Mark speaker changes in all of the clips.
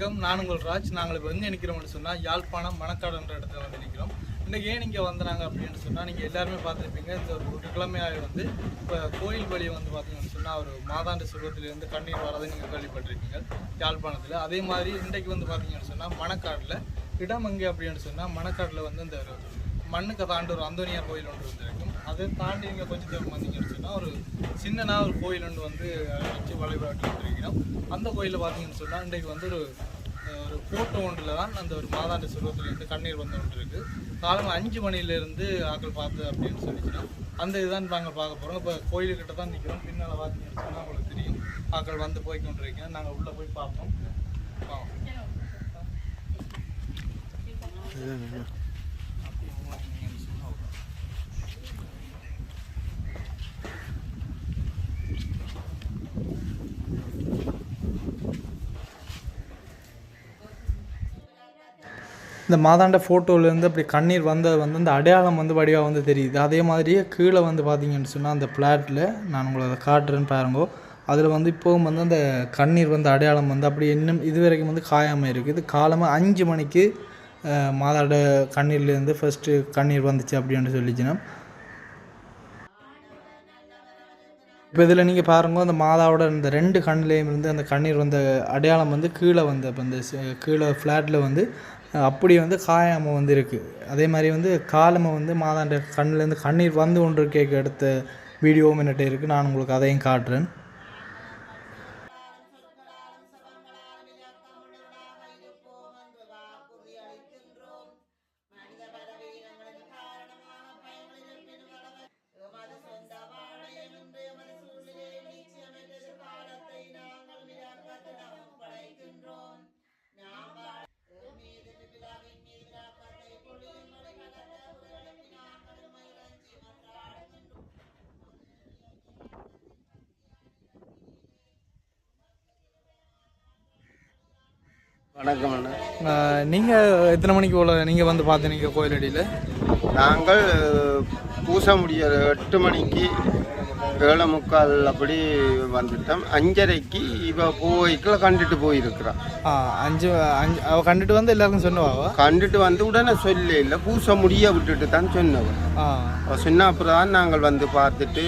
Speaker 1: வணக்கம். நான் உங்கள் ராஜ். நாங்கள் இப்போ எங்கே நிற்கிறோம்னு சொன்னால் யாழ்ப்பாணம் மணக்காடுன்ற இடத்துல வந்து நிற்கிறோம் இன்றைக்கி ஏன் இங்கே வந்தாங்க அப்படின்னு சொன்னால் நீங்கள் எல்லாருமே பார்த்துருப்பீங்க. இந்த ஒரு கிழமையாக வந்து இப்போ கோயில் வழியை வந்து பார்த்தீங்கன்னு சொன்னால் ஒரு மாதாண்டு சுகத்திலேருந்து கண்ணீர் வரதை நீங்கள் கேள்விப்பட்டிருப்பீங்க. யாழ்ப்பாணத்தில். அதே மாதிரி இன்றைக்கு வந்து பார்த்தீங்கன்னு சொன்னால் மணக்காடில் இடம் எங்கே அப்படின்னு சொன்னால் மணக்காட்டில் வந்து இந்த ஒரு மண்ணுக்கு தாண்டு ஒரு அந்தோனியார் கோயில் ஒன்று வந்திருக்கும் அதை தாண்டி நீங்கள் கொஞ்சம் தூரம் வந்தீங்க சொன்னால் ஒரு சின்னனா ஒரு கோயில் ஒன்று வந்து வச்சு வழிபாட்டு வந்துருக்கிறோம் அந்த கோயிலில் பார்த்தீங்கன்னு சொன்னால் இன்றைக்கு வந்து ஒரு ஒரு ஃபோட்டோ ஒன்றில் தான் அந்த ஒரு மாதாண்ட சுருவத்திலேருந்து கண்ணீர் வந்து ஒன்று இருக்குது காலம் அஞ்சு மணிலேருந்து ஆக்கள் பார்த்து அப்படின்னு சொல்லிச்சுன்னா அந்த இதுதான் நாங்கள் பார்க்க போகிறோம் இப்போ கோயிலுக்கிட்ட தான் நிற்கிறோம் பின்னால் பார்த்தீங்கன்னு சொன்னால் உங்களுக்கு தெரியும். ஆக்கள் வந்து போய் கொண்டிருக்கேன் நாங்கள் உள்ளே போய் பார்ப்போம். வாங்க. இந்த மாதாண்ட ஃபோட்டோலேருந்து அப்படி கண்ணீர் வந்தது வந்து அந்த அடையாளம் வந்து வடிவாக வந்து தெரியுது. அதே மாதிரியே கீழே வந்து பார்த்தீங்கன்னு சொன்னால் அந்த பிளாட்டில் நான் உங்களை அதை காட்டுறேன்னு பாருங்கோ. அதில் வந்து இப்போவும் வந்து அந்த கண்ணீர் வந்து அடையாளம் வந்து அப்படி இன்னும் இது வரைக்கும் வந்து காயாமல் இருக்குது. காலமாக அஞ்சு மணிக்கு மாதாட கண்ணீர்லேருந்து ஃபஸ்ட்டு கண்ணீர் வந்துச்சு அப்படின்னு சொல்லிச்சுன்னா. இப்போ இதில் நீங்கள் பாருங்க அந்த மாதாவோட இந்த ரெண்டு கண்ணிலையும் இருந்து அந்த கண்ணீர் வந்த அடையாளம் வந்து கீழே வந்து அப்போ இந்த கீழே ஃப்ளாட்டில் வந்து அப்படி வந்து காயாமல் வந்து இருக்குது அதே மாதிரி வந்து காலமாக வந்து மாதாண்ட கண்ணிலேருந்து கண்ணீர் வந்து ஒன்று கேட்க எடுத்த வீடியோவும் என்னட்ட இருக்குது நான் உங்களுக்கு அதையும் காட்டுறேன்.
Speaker 2: வணக்கம் அண்ணா.
Speaker 1: நீங்கள் எத்தனை மணிக்கு போல நீங்கள் வந்து பார்த்தீங்க கோயிலடியில்
Speaker 2: நாங்கள் பூச முடிய எட்டு மணிக்கு ஏழை முக்கால் அப்படி வந்துட்டோம். அஞ்சரைக்கு இவ போய்க்குள்ள கண்டுட்டு போயிருக்கிறான்
Speaker 1: அஞ்சு அஞ்சு அவள் கண்டுட்டு வந்து எல்லாருக்கும் சொன்னவாவா
Speaker 2: கண்டுட்டு வந்து உடனே சொல்ல இல்லை பூச முடிய விட்டுட்டு தான் சொன்னவன்
Speaker 1: ஆ.
Speaker 2: அவ சொன்ன அப்புறம் தான் நாங்கள் வந்து பார்த்துட்டு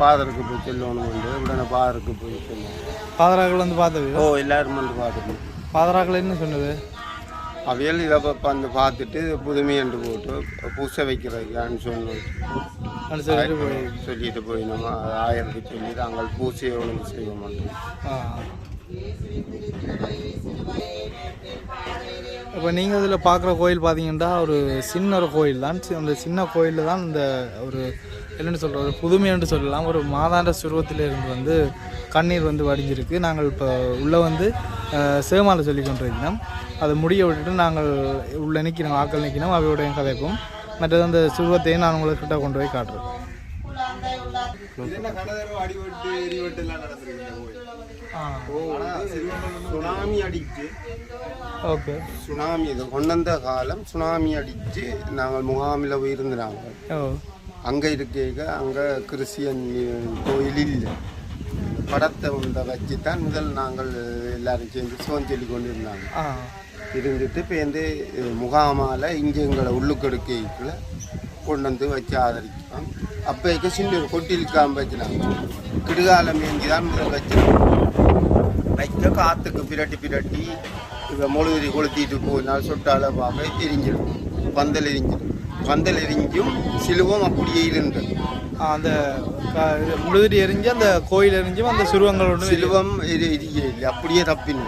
Speaker 2: பாதருக்கு போய் சொல்லணும் வந்து உடனே பாதருக்கு போய் சொன்னோம்.
Speaker 1: பாதராக்கள் வந்து பார்த்தது
Speaker 2: ஓ எல்லாரும் வந்து பார்த்துட்டு.
Speaker 1: பாதராக்கள் என்ன சொன்னது.
Speaker 2: அவையல் இதை வந்து பார்த்துட்டு புதுமை என்று போட்டு பூச வைக்கிறதுக்கான்னு சொன்னோம் சொல்லிட்டு போய் நம்ம ஆயிரத்தி சொல்லி நாங்கள் பூசையை ஒழுங்கு செய்ய மாட்டோம்
Speaker 1: இப்போ நீங்கள் இதில் பார்க்குற கோயில் பார்த்தீங்கன்னா ஒரு சின்ன ஒரு கோயில் தான் அந்த சின்ன கோயிலில் தான் இந்த ஒரு என்னென்னு சொல்கிற ஒரு புதுமைன்னு சொல்லலாம். ஒரு மாதாண்ட சுருவத்தில் இருந்து வந்து கண்ணீர் வந்து வடிஞ்சிருக்கு. நாங்கள் இப்போ உள்ளே வந்து சேமாலை சொல்லி கொண்டிருக்கிறோம். அதை முடிய விட்டுட்டு நாங்கள் உள்ளே நிற்கிறோம் ஆக்கள் நிற்கிறோம் அவையோட கதைப்போம் மற்றது அந்த சுருவத்தையும் நான் உங்கள்கிட்ட கொண்டு போய் காட்டுறேன்.
Speaker 2: சுனாமி அடிச்சு
Speaker 1: ஓகே
Speaker 2: சுனாமி இது கொண்டந்த காலம் சுனாமி அடிச்சு நாங்கள் முகாமில் போயிருந்தாங்க
Speaker 1: ஓ.
Speaker 2: அங்கே இருக்க அங்கே கிறிஸ்டியன் கோயில் இல்லை படத்தை உண்ட வச்சு தான் முதல் நாங்கள் எல்லாரும் சேர்ந்து சோன் சொல்லி கொண்டு இருந்தாங்க இருந்துட்டு இப்போ வந்து முகாமால் இங்கே எங்களை உள்ளுக்கெடுக்கைக்குள்ள கொண்டு வந்து வச்சு ஆதரிக்கிறோம். அப்போக்கு சின்ன ஒரு கொட்டில் காம்பு வச்சுனாங்க. கிடுகாலம் ஏந்தி தான் முதல் வச்சிருக்கோம் வைக்க காற்றுக்கு பிரட்டி பிரட்டி இப்போ முழுதிரி கொளுத்திட்டு போனால் சொட்டால பார்க்க எரிஞ்சிடும் பந்தல் எரிஞ்சிடும். பந்தல் எரிஞ்சும் சிலுவம் அப்படியே இருந்தது.
Speaker 1: அந்த முழுதிரி எரிஞ்சு அந்த கோயில் எரிஞ்சும் அந்த சுருவங்கள் ஒன்று
Speaker 2: சிலுவம் இல்லை அப்படியே தப்பின்னு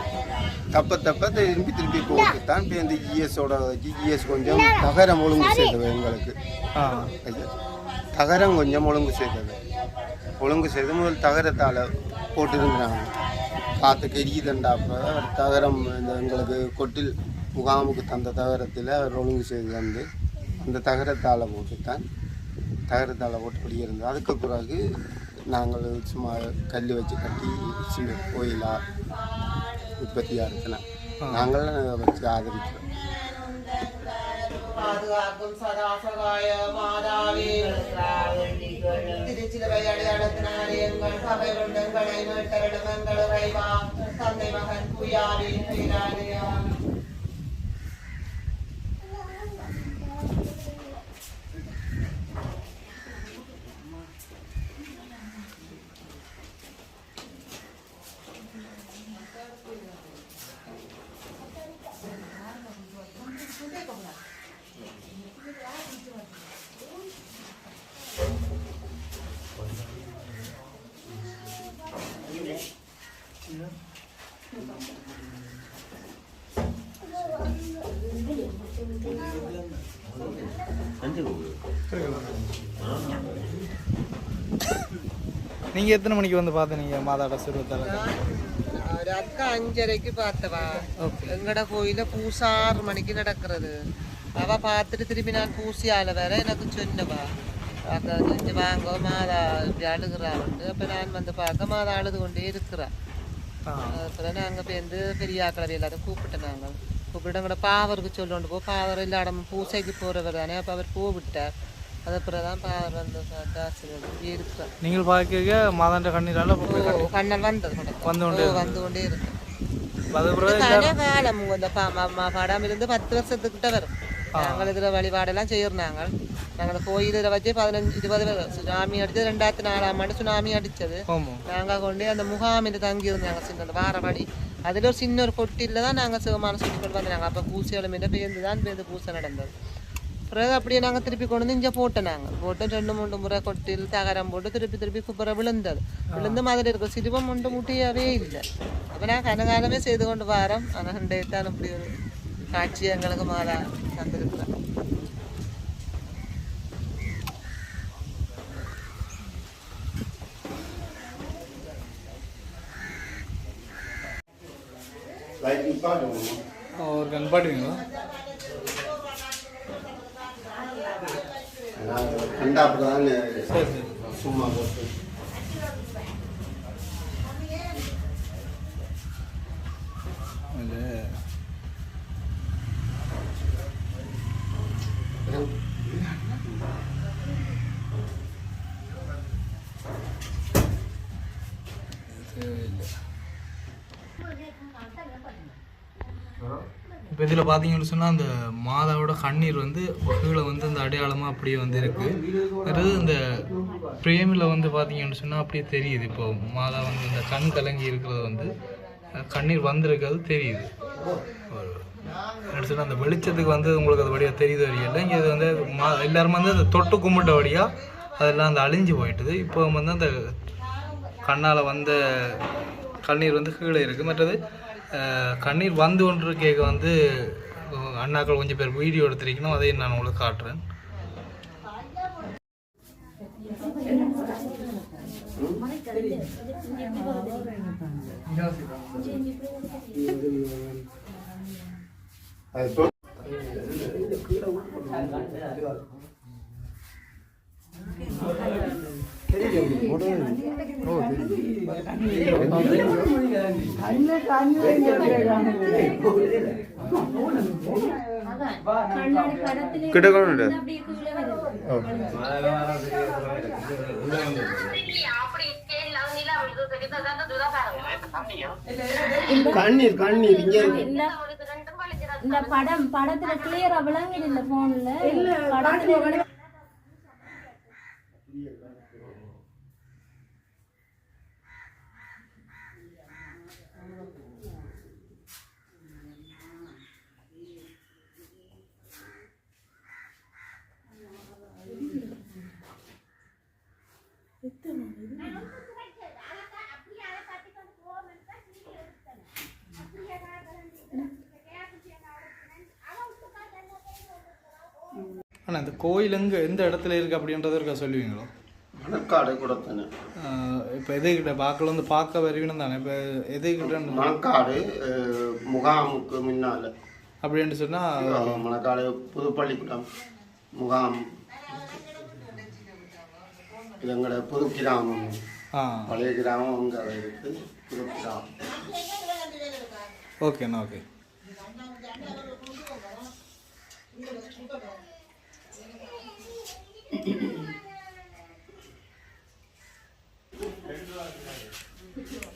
Speaker 2: தப்ப தப்ப திரும்பி திருப்பி போட்டு தான் இந்த ஜிஎஸோட ஜிஎஸ் கொஞ்சம் தகரம் ஒழுங்கு செய்தது எங்களுக்கு. தகரம் கொஞ்சம் ஒழுங்கு செய்தது. ஒழுங்கு செய்து முதல் தகரத்தால் போட்டுருந்தாங்க. காற்றுக்கு எரியுதுண்டாப்ப தகரம் இந்த எங்களுக்கு கொட்டில் முகாமுக்கு தந்த தகரத்தில் அவர் ஒழுங்கு செய்து வந்து அந்த தகரத்தால் போட்டுத்தான். தகரத்தால் போட்டுப்படி இருந்தது அதுக்கு பிறகு நாங்கள் சும்மா கல் வச்சு கட்டி சின்ன கோயிலாக உற்பத்தியாக இருக்கலாம் நாங்களும் வச்சு ஆதரிக்கிறோம்.
Speaker 3: பாதுகாக்கும் சதாசகாய மாதாவே. திருச்சிலுவை அடையாளத்தினாலே எங்கள் சபை கொண்டங்களை மீட்டரிடும் எங்கள் தந்தை மகன் தூயாவின் பெயராலே
Speaker 1: நீங்க எத்தனை மணிக்கு வந்து பார்த்தீங்க மாதாட சிறுவத்தால
Speaker 3: ஒரு அக்கா அஞ்சரைக்கு பார்த்தவா
Speaker 1: ஓகே
Speaker 3: எங்கட கோயில பூசை ஆறு மணிக்கு நடக்கிறது அவ பார்த்துட்டு திருப்பி நான் பூசியால வேற எனக்கு சொன்னவா அக்கா செஞ்சு வாங்க மாதா இப்படி அழுகுறாருண்டு அப்ப நான் அப்புறம் நாங்கள் பேருந்து பெரிய ஆக்களை எல்லாரும் கூப்பிட்டோம் நாங்கள் கூப்பிட்டு எங்களோட பாவருக்கு சொல்லொண்டு போ பாவர் எல்லா இடமும் பூசைக்கு போகிறவர் தானே அப்போ அவர் போவிட்டார் அது அப்புறம் தான் பாவர் வந்து இருக்கிறார்
Speaker 1: நீங்கள் பார்க்க மாதாண்ட கண்ணீரால
Speaker 3: ஓ கண்ணல் வந்தது.
Speaker 1: வந்து கொண்டே
Speaker 3: வந்து கொண்டே இருக்கு காலம் இந்த படம் இருந்து பத்து வருஷத்துக்கிட்ட வரும் நாங்கள் இதில் வழிபாடெல்லாம் செய்யறோம் நாங்கள் நாங்கள் கோயிலில் வச்சு பதினஞ்சு இருபது வரு- சுனாமி அடிச்சது ரெண்டாயிரத்தி நாலாம் ஆண்டு சுனாமி அடிச்சது
Speaker 1: ஆமாம்
Speaker 3: நாங்கள் கொண்டு அந்த முகாமில் தங்கி இருந்தாங்க சின்ன அந்த வாரபடி அதில் ஒரு சின்ன ஒரு கொட்டியில் தான் நாங்கள் சிவமான சொல்லி கொண்டு வந்தாங்க அப்போ பூசி எலும்பிட்ட பேருந்து தான் பேருந்து பூசை நடந்தது பிறகு அப்படியே நாங்கள் திருப்பி கொண்டு வந்து இங்கே போட்டோம் நாங்கள் போட்டு ரெண்டு மூணு முறை கொட்டில் தகரம் போட்டு திருப்பி திருப்பி குப்புற விழுந்தது விழுந்து மாதிரி இருக்கும் சிறுவம் ஒன்று முட்டியாவே இல்லை அப்போ நான் கனகாலமே செய்து கொண்டு வரோம் ஆனால் தான் இப்படி ஒரு காட்சி எங்களுக்கு மாதா
Speaker 2: லைட் நிப்பாட்டு
Speaker 1: ஒரு கண் பாட்டுவீங்களா
Speaker 2: கண்டா அப்படிதான். சும்மா போட்டு.
Speaker 1: இப்போ இதில் பார்த்தீங்கன்னு சொன்னால் அந்த மாதாவோட கண்ணீர் வந்து கீழே வந்து அந்த அடையாளமாக அப்படியே வந்து இருக்குது அதாவது இந்த பிரேமில் வந்து பார்த்தீங்கன்னு சொன்னால் அப்படியே தெரியுது. இப்போ மாதா வந்து இந்த கண் கலங்கி இருக்கிறது வந்து கண்ணீர் வந்திருக்கிறது தெரியுது. சொன்னால் அந்த வெளிச்சத்துக்கு வந்து உங்களுக்கு அது வழியாக தெரியுது வழியில் இங்கே இது வந்து மா எல்லாருமே வந்து அந்த தொட்டு கும்பிட்ட வழியாக அதெல்லாம் அந்த அழிஞ்சு போயிட்டுது. இப்போ வந்து அந்த கண்ணால் வந்த கண்ணீர் வந்து கீழே இருக்குது மற்றது கண்ணீர் வந்து ஒன்று கேட்க வந்து அண்ணாக்கள் கொஞ்சம் பேர் வீடியோ எடுத்திருக்கணும். அதையும் நான் உங்களுக்கு காட்டுறேன்.
Speaker 2: அது கண்ணீர் கண்ணீர் இங்க.
Speaker 4: இந்த படம் படத்துல கிளியரா விளங்குது இல்ல போன்ல படத்துல
Speaker 1: ஆனால் இந்த கோயில் எங்கே எந்த இடத்துல இருக்குது அப்படின்றத இருக்கா சொல்லுவீங்களோ?
Speaker 2: மணக்காடு கொடுத்தன
Speaker 1: இப்போ எதுக்கிட்ட பார்க்கல வந்து பார்க்க வருவீன்னு தானே. இப்போ எதுக்கிட்ட
Speaker 2: மணக்காடு முகாமுக்கு முன்னால.
Speaker 1: அப்படின்னு சொன்னால்
Speaker 2: மணக்காடு புதுப்பள்ளிக்கூடம் முகாம். எங்களோட புது கிராமம் பழைய கிராமம் அங்கே இருக்கு புது கிராமம்
Speaker 1: ஓகேண்ணா ஓகே. Thank you.